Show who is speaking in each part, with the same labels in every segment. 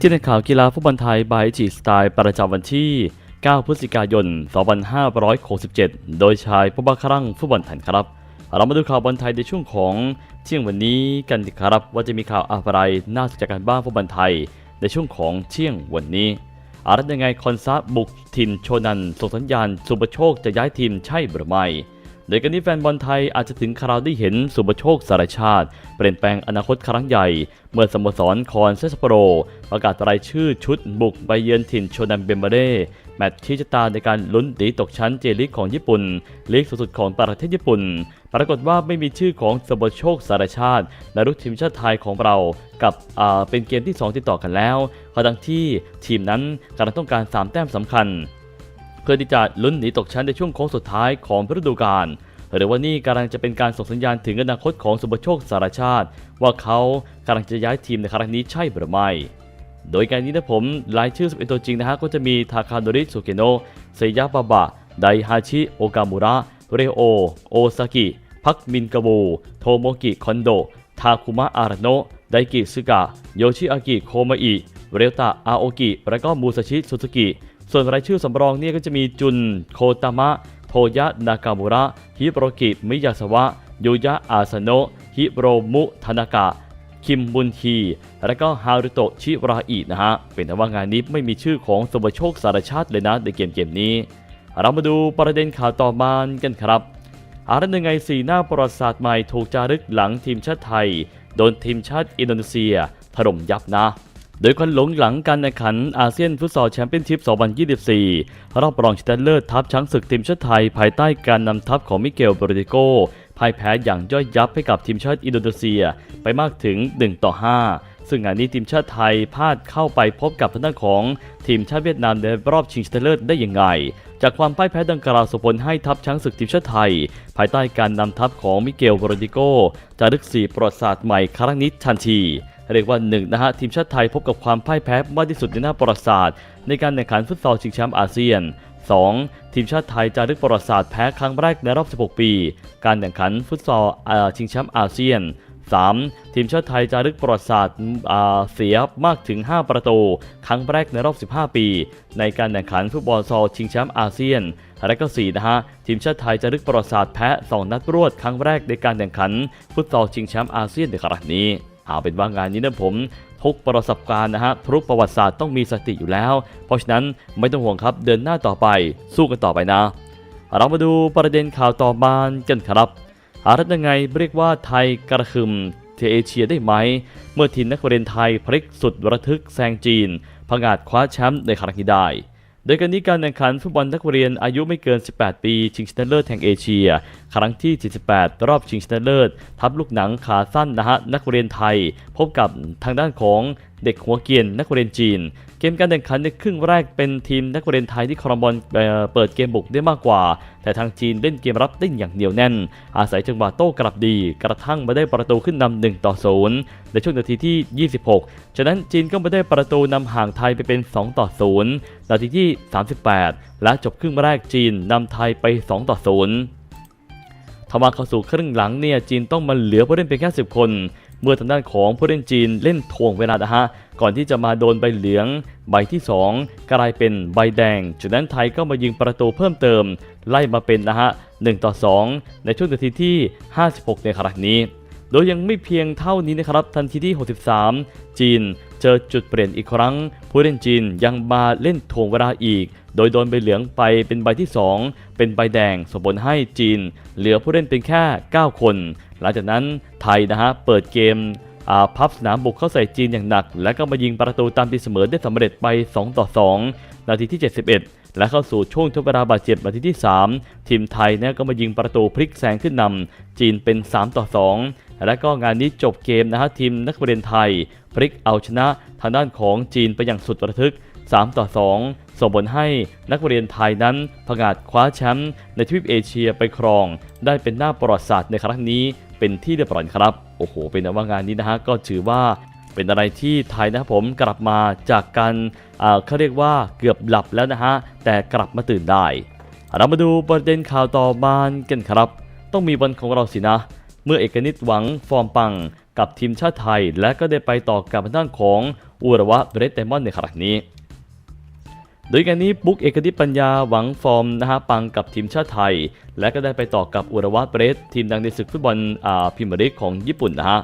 Speaker 1: ที่ในข่าวกีฬาฟุตบอลไทยบายจีสไตล์ประจำวันที่ 9 พฤศจิกายน 2567 โดยชายผู้บังคับฟุตบอลไทยครับ เรามาดูข่าวบอลไทยในช่วงของเที่ยงวันนี้กันครับว่าจะมีข่าวอะไรน่าสนใจกันบ้างฟุตบอลไทย ในช่วงของเที่ยงวันนี้อารัตยังไงคอนซาบุกทินโชนันส่งสัญญาณสุปโชคจะย้ายทีมใช่หรือไม่ โดยกันนี้แฟนบอลไทยอาจจะถึงคราวได้เห็นสุปโชคสารชาติ เปลี่ยนแปลงอนาคตครั้งใหญ่ เมื่อสโมสรคอนเซสโปโรประกาศรายชื่อชุดบุกไปเยือนถิ่นโชนันเบมเบเร่แมตช์ชี้ชะตาในการลุ้นตีตกชั้นเจลิกของญี่ปุ่นลีกสูงสุดของประเทศญี่ปุ่น ปรากฏว่าไม่มีชื่อของสบโชคสารชาติและลูกทีมชาติไทยของเรา กับเป็นเกมที่ 2 ติดต่อกันแล้วขณะที่ทีมนั้นกำลังต้องการ 3 แต้มสำคัญ พื่อที่จะลุ้นหนีตกชั้นในช่วงโค้งสุดท้ายของฤดูกาลหรือว่านี่กำลังจะเป็นการส่งสัญญาณถึงอนาคตของสุปโชคสารชาติ ว่าเขากำลังจะย้ายทีมในครั้งนี้ใช่หรือไม่ โดยการนี้นะผมรายชื่อ11ตัวจริงนะฮะก็จะมีทาคาโดริสุเกโนะเซยะบาบะ ไดฮาชิ โอกามุระ เรโอ โอซากิ พักมินกาบูโทโมกิคอนโด ทาคุมะอาราโนะ ไดกิซึกะ โยชิอากิ โคมาอิ เรลตะ อาโอกิ และก็มูซาชิ สุซุกิ ส่วนรายชื่อสำรองเนี่ยก็จะมีจุน โคตามะ โทยะ นากามุระ ฮิโรกิ มิยาสวะ ยูยะ อาซาโนะ ฮิโรมุ ทานากะ คิมบุนทีและก็ฮารุโตะ ชิราอินะฮะ เป็นแต่ว่างานนี้ไม่มีชื่อของสมโชคสารชาติเลยนะในเกมเกมนี้ เรามาดูประเด็นข่าวต่อมากันครับอารันยังไงสีหน้าประวัติศาสตร์ใหม่ถูกจารึกหลังทีมชาติไทย โดนทีมชาติอินโดนีเซียถล่มยับนะ โดยคนหลงหลังการแข่งขันอาเซียนฟุตซอลแชมเปี้ยนชิพ 2024 รอบรองชนะเลิศทัพช้างศึกทีมชาติไทย ภายใต้การนำทัพของมิเกลบริโกพ่ายแพ้อย่างย่อยยับให้กับทีมชาติอินโดนีเซียไปมากถึง 1 ต่อ 5 ซึ่งงานนี้ทีมชาติไทยพลาดเข้าไปพบกับทางด้านของทีมชาติเวียดนามในรอบชิงชนะเลิศได้อยังไงจากความพ่ายแพ้ดังกล่าวส่งผลให้ทัพช้างศึกทีมชาติไทย ภายใต้การนำทัพของมิเกลโบรติโกจารึกสีประวัติศาสตร์ใหม่ครั้งนี้ทันที เรียกว่าหนึ่งนะฮะทีมชาติไทยพบกับความพ่ายแพ้มากที่สุดในหน้าประวัติศาสตร์ ในการแข่งขันฟุตซอลชิงแชมป์อาเซียน 2. ทีมชาติไทยจารึกประวัติศาสตร์แพ้ครั้งแรกในรอบ 16 ปี การแข่งขันฟุตซอลอาชิงแชมป์อาเซียน 3. ทีมชาติไทยจารึกประวัติศาสตร์เสียมากถึง 5 ประตู ครั้งแรกในรอบ 15 ปี ในการแข่งขันฟุตบอลซอลชิงแชมป์อาเซียน และก็4นะฮะทีมชาติไทยจารึกประวัติศาสตร์แพ้ 2 นัดรวดครั้งแรกในการแข่งขันฟุตซอลชิงแชมป์อาเซียนในครั้งนี้ เอาเป็นว่างานนี้นะผมทุกประสบการณ์นะฮะทุกประวัติศาสตร์ต้องมีสติอยู่แล้ว เพราะฉะนั้นไม่ต้องห่วงครับเดินหน้าต่อไปสู้กันต่อไปนะ เรามาดูประเด็นข่าวต่อมากันครับอารัตยังไงเรียกว่าไทยกระหึ่มเทเอเชียได้ไหม เมื่อทีมนักเรียนไทยพลิกสุดระทึกแซงจีนผงาดคว้าแชมป์ในครั้งนี้ได้ โดยการนี้การแข่งขันฟุตบอลนักเรียนอายุไม่เกิน 18 ปี ชิงชนะเลิศแห่งเอเชีย ครั้งที่ 78 รอบชิงชนะเลิศ ทับลูกหนังขาสั้นนะฮะนักเรียนไทย พบกับทางด้านของเด็กหัวเกรียนนักเรียนจีน เกมการแข่งขันในครึ่งแรกเป็นทีมนักเรียนไทยที่ครองบอลเเปิดเกมบุกได้มากกว่า แต่ทางจีนเล่นเกมรับได้อย่างเหนียวแน่น อาศัยจังหวะโต้กลับดี กระทั่งมาได้ประตูขึ้นนำ1ต่อ0ในช่วงนาทีที่ 26 ฉะนั้นจีนก็มาได้ประตูนำห่างไทยไปเป็น 2 ต่อ 0 นาทีที่ 38 และจบครึ่งแรกจีนนำไทยไป 2 ต่อ 0ทว่าเข้าสู่ครึ่งหลังเนี่ยจีนต้องมาเหลือผู้เล่นเพียงแค่ 10 คน เมื่อทางด้านของผู้เล่นจีนเล่นทวงเวลานะฮะ ก่อนที่จะมาโดนใบเหลือง ใบที่ 2 กลายเป็นใบแดงจากนั้นไทยก็มายิงประตูเพิ่มเติม ไล่มาเป็นนะฮะ1ต่อ 2 ในช่วงนาทีที่ 56 ในครั้งนี้ โดยยังไม่เพียงเท่านี้นะครับทันทีที่ 63 จีนเจอจุดเปลี่ยนอีกครั้ง ผู้เล่นจีนยังมาเล่นทวงเวลาอีก โดยโดนใบเหลืองไปเป็นใบที่ 2 เป็นใบแดงส่งผลให้จีน เหลือผู้เล่นเป็นแค่ 9 คน หลังจากนั้นไทยนะฮะเปิดเกม อาพับสนามบุกเข้าใส่จีนอย่างหนัก และก็มายิงประตูตามตีเสมอได้สำเร็จไป 2 ต่อ 2 นาทีที่ 71 และเข้าสู่ช่วงทดเวลาบาดเจ็บนาทีที่ 3 ทีมไทยเนี่ยก็มายิงประตูพลิกแซงขึ้นนำจีนเป็น 3 ต่อ 2 และก็งานนี้จบเกมนะฮะทีมนักเรียนไทย พลิกเอาชนะทางด้านของจีนไปอย่างสุดระทึก 3 ต่อ 2 ส่งผลให้นักเรียนไทยนั้นผงาดคว้าแชมป์ในทวีปเอเชียไปครอง ได้เป็นหน้าประวัติศาสตร์ในครั้งนี้ เป็นที่เรียบร้อยครับ โอ้โห เป็นว่างานนี้นะฮะก็ถือว่าเป็นอะไรที่ไทยนะครับผมกลับมาจากการอ่าเขาเรียกว่าเกือบหลับแล้วนะฮะแต่กลับมาตื่นได้ เรามาดูประเด็นข่าวต่อมากันครับ ต้องมีวันของเราสินะ เมื่อเอกนิตหวังฟอร์มปังกับทีมชาติไทย และก็ได้ไปต่อกับทางด้านของอุระวะเรดไดมอนในครั้งนี้ โดยการนี้บุ๊กเอกนิปัญญาหวังฟอร์มนะฮะปังกับทีมชาติไทย และก็ได้ไปต่อกับอุระวะเบรสทีมดังในศึกฟุตบอลอ่าพรีเมียร์ลีกของญี่ปุ่นนะฮะ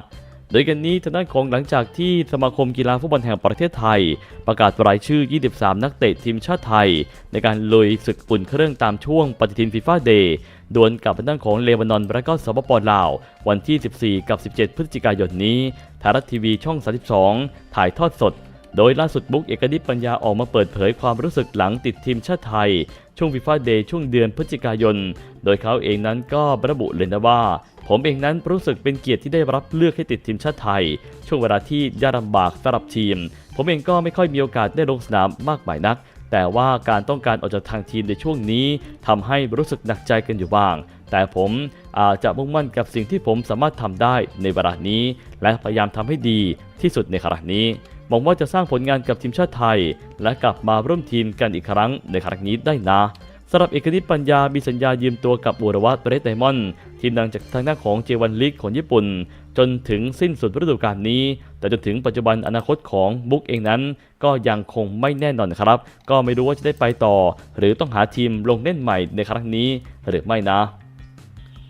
Speaker 1: โดยกันนี้ทางด้านของหลังจากที่สมาคมกีฬาฟุตบอลแห่งประเทศไทย ประกาศรายชื่อ 23 นักเตะทีมชาติไทย ในการลุยศึกอุ่นเครื่องตามช่วงปฏิทินฟีฟ่าเดย์ดวลกับทางด้านของเลบานอนและก็สปปลาว วันที่ 14 กับ 17 พฤศจิกายนนี้ไทยรัฐทีวีช่อง 32 ถ่ายทอดสด โดยล่าสุดบุ๊กเอกนิตปัญญาออกมาเปิดเผยความรู้สึกหลังติดทีมชาติไทย ช่วงฟีฟ่าเดย์ช่วงเดือนพฤศจิกายน โดยเขาเองนั้นก็ระบุเลยนะว่า ผมเองนั้นรู้สึกเป็นเกียรติที่ได้รับเลือกให้ติดทีมชาติไทย ช่วงเวลาที่ยากลำบากสำหรับทีม ผมเองก็ไม่ค่อยมีโอกาสได้ลงสนามมากมายนัก แต่ว่าการต้องการออกจากทางทีมในช่วงนี้ทำให้รู้สึกหนักใจกันอยู่บ้าง แต่ผมอาจจะมุ่งมั่นกับสิ่งที่ผมสามารถทำได้ในเวลานี้ และพยายามทำให้ดีที่สุดในขณะนี้ วังว่าจะสร้างผลงานกับทีมชาติไทย และกลับมาร่วมทีมกันอีกครั้งในครั้งนี้ได้นะสำหรับเอกนิตปัญญา มีสัญญายืมตัวกับอุระวะเรดไดมอนด์ทีมดังจากทางด้านของเจวันลีกของญี่ปุ่น จนถึงสิ้นสุดฤดูกาลนี้ แต่จนถึงปัจจุบันอนาคตของบุ๊กเองนั้น ก็ยังคงไม่แน่นอนครับ ก็ไม่รู้ว่าจะได้ไปต่อ หรือต้องหาทีมลงเล่นใหม่ในครั้งนี้หรือไม่นะ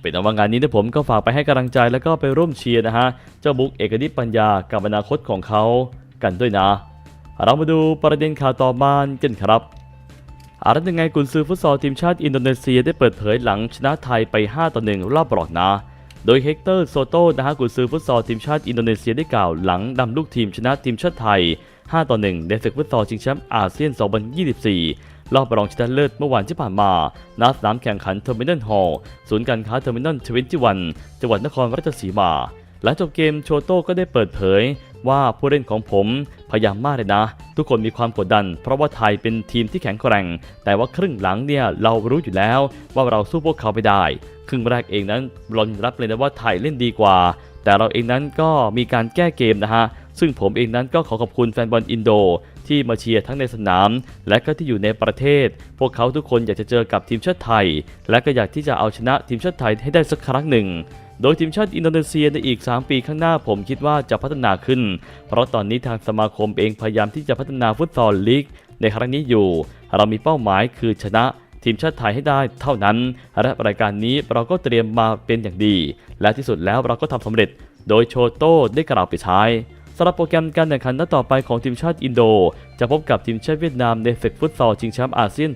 Speaker 1: เป็นอาว่างานนี้นะผมก็ฝากไปให้กำลังใจแล้วก็ไปร่วมเชียร์นะฮะเจ้าบุ๊กเอกนิตปัญญากับอนาคตของเขา กันด้วยนะ เรามาดูประเด็นข่าวต่อมากันครับอารัตยังไงกุนซือฟุตซอลทีมชาติอินโดนีเซียได้เปิดเผยหลังชนะไทยไป 5 ต่อ 1 รอบปลอดนะ โดยเฮกเตอร์โซโต้นะฮะกุนซือฟุตซอลทีมชาติอินโดนีเซียได้กล่าวหลังนำลูกทีมชนะทีมชาติไทย 5 ต่อ 1 ในศึกฟุตซอลชิงแชมป์อาเซียน 2024 รอบรองชนะเลิศเมื่อวานที่ผ่านมาณสนามแข่งขันเทอร์มินอลฮอลล์ศูนย์การค้าเทอร์มินอลทเวนตี้วันจังหวัดนครราชสีมา หลังจบเกมโชโต้ก็ได้เปิดเผย ว่าผู้เล่นของผมพยายามมากเลยนะ ทุกคนมีความกดดัน เพราะว่าไทยเป็นทีมที่แข็งแกร่ง แต่ว่าครึ่งหลังเนี่ยเรารู้อยู่แล้ว ว่าเราสู้พวกเขาไม่ได้ ครึ่งแรกเองนั้นรอนรับเลยนะว่าไทยเล่นดีกว่า แต่เราเองนั้นก็มีการแก้เกมนะฮะซึ่งผมเองนั้นก็ขอขอบคุณแฟนบอลอินโดที่มาเชียร์ทั้งในสนาม และก็ที่อยู่ในประเทศ พวกเขาทุกคนอยากจะเจอกับทีมชาติไทย และก็อยากที่จะเอาชนะทีมชาติไทยให้ได้สักครั้งหนึ่ง โดยทีมชาติอินโดนีเซียในอีก 3 ปีข้างหน้าผมคิดว่าจะพัฒนาขึ้น เพราะตอนนี้ทางสมาคมเองพยายามที่จะพัฒนาฟุตซอลลีกในครั้งนี้อยู่ เรามีเป้าหมายคือชนะทีมชาติไทยให้ได้เท่านั้น และรายการนี้เราก็เตรียมมาเป็นอย่างดี และที่สุดแล้วเราก็ทำสำเร็จ โดยโชโต้ได้กล่าวไปใช้ สำหรับโปรแกรมการแข่งขันนัดต่อไปของทีมชาติอินโด จะพบกับทีมชาติเวียดนามในศึกฟุตซอลชิงแชมป์อาเซียน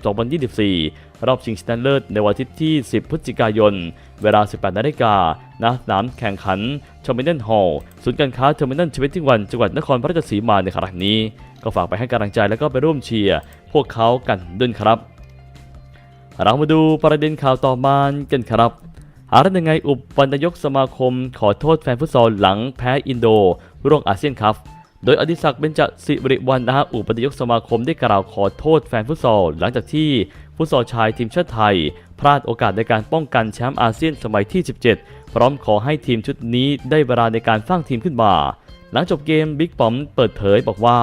Speaker 1: 2024 รอบชิงชนะเลิศในวันอาทิตย์ที่ 10 พฤศจิกายน เวลา 18 นาฬิกาณสนามแข่งขันเทอร์มินอลฮอลล์ศูนย์การค้าเทอร์มินอลชีวิตที่วันจังหวัดนครราชสีมาในครั้งนี้ ก็ฝากไปให้กำลังใจแล้วก็ไปร่วมเชียร์พวกเขากันด้วยครับ เรามาดูประเด็นข่าวต่อมากันครับ อารัตยังไงอุปนายกสมาคมขอโทษแฟนฟุตซอลหลังแพ้อินโดร่วงอาเซียนคัพโดยอดิศักดิ์เบญจสิริวัลย์นะฮะอุปนายกสมาคมได้กล่าวขอโทษแฟนฟุตซอลหลังจากที่ฟุตซอลชายทีมชาติไทย พลาดโอกาสในการป้องกันแชมป์อาเซียนสมัยที่ 17 พร้อมขอให้ทีมชุดนี้ได้เวลาในการสร้างทีมขึ้นมา หลังจบเกมบิ๊กปอมเปิดเผยบอกว่า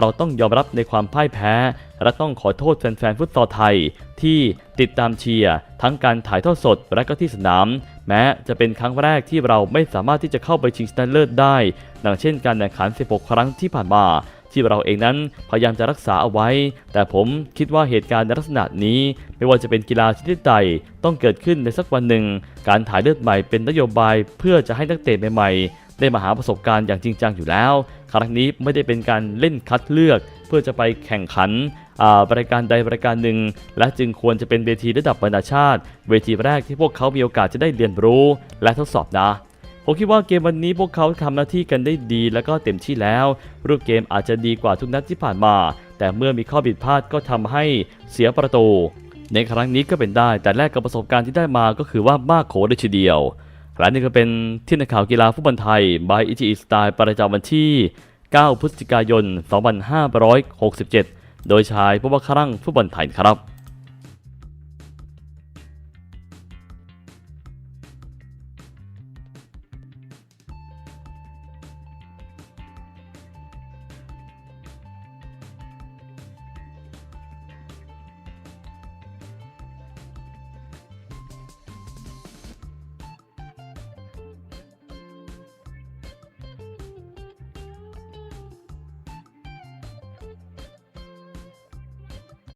Speaker 1: เราต้องยอมรับในความพ่ายแพ้ และต้องขอโทษแฟนๆฟุตซอลไทย ที่ติดตามเชียร์ทั้งการถ่ายทอดสดและก็ที่สนาม แม้จะเป็นครั้งแรกที่เราไม่สามารถที่จะเข้าไปชิงชนะเลิศได้ดังเช่นการแข่งขัน 16 ครั้งที่ผ่านมาที่เราเองนั้นพยายามจะรักษาเอาไว้ แต่ผมคิดว่าเหตุการณ์ในลักษณะนี้ ไม่ว่าจะเป็นกีฬาชนิดใดต้องเกิดขึ้นในสักวันหนึ่ง การถ่ายเลือดใหม่เป็นนโยบายเพื่อจะให้นักเตะใหม่ๆ ได้มาหาประสบการณ์อย่างจริงจังอยู่แล้ว ครั้งนี้ไม่ได้เป็นการเล่นคัดเลือก เพื่อจะไปแข่งขันอ่ารายการใดรายการหนึ่ง และจึงควรจะเป็นเวทีระดับนานาชาติ เวทีแรกที่พวกเขามีโอกาสจะได้เรียนรู้ และทดสอบนะผมคิดว่าเกมวันนี้พวกเขาทำหน้าที่กันได้ดีและก็เต็มที่แล้ว รูปเกมอาจจะดีกว่าทุกนัดที่ผ่านมา แต่เมื่อมีข้อผิดพลาดก็ทำให้เสียประตู ในครั้งนี้ก็เป็นได้ แต่แลกกับประสบการณ์ที่ได้มาก็คือว่ามากโขเลยทีเดียว และนี่ก็เป็นที่นักข่าวกีฬาฟุตบอลไทยบายอิจิสไตล์ประจำวันที่ 9 พฤศจิกายน 2567 โดยชายผู้บังครั่งฟุตบอลไทยครับ